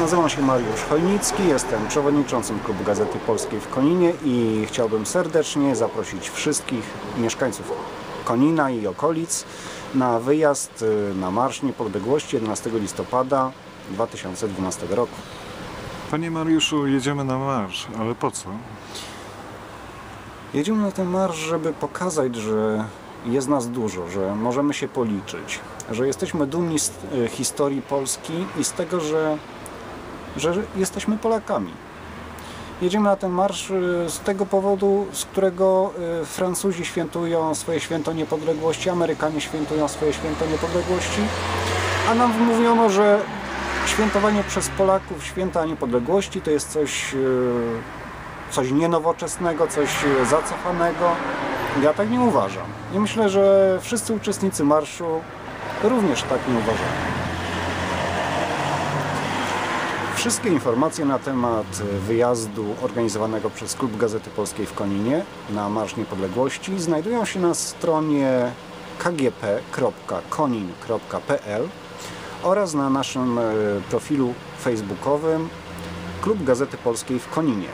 Nazywam się Mariusz Chojnicki, jestem przewodniczącym Klubu Gazety Polskiej w Koninie i chciałbym serdecznie zaprosić wszystkich mieszkańców Konina i okolic na wyjazd y, na Marsz Niepodległości 11 listopada 2012 roku. Panie Mariuszu, jedziemy na marsz, ale po co? Jedziemy na ten marsz, żeby pokazać, że jest nas dużo, że możemy się policzyć, że jesteśmy dumni z y, historii Polski i z tego, że, że jesteśmy Polakami. Jedziemy na ten marsz y, z tego powodu, z którego y, Francuzi świętują swoje święto niepodległości, Amerykanie świętują swoje święto niepodległości, a nam wmówiono, że świętowanie przez Polaków święta niepodległości to jest coś y, coś nienowoczesnego, coś zacofanego. Ja tak nie uważam. I myślę, że wszyscy uczestnicy marszu również tak nie uważają. Wszystkie informacje na temat e, wyjazdu organizowanego przez Klub Gazety Polskiej w Koninie na Marsz Niepodległości znajdują się na stronie kgp.konin.pl oraz na naszym e, profilu facebookowym Klub Gazety Polskiej w Koninie.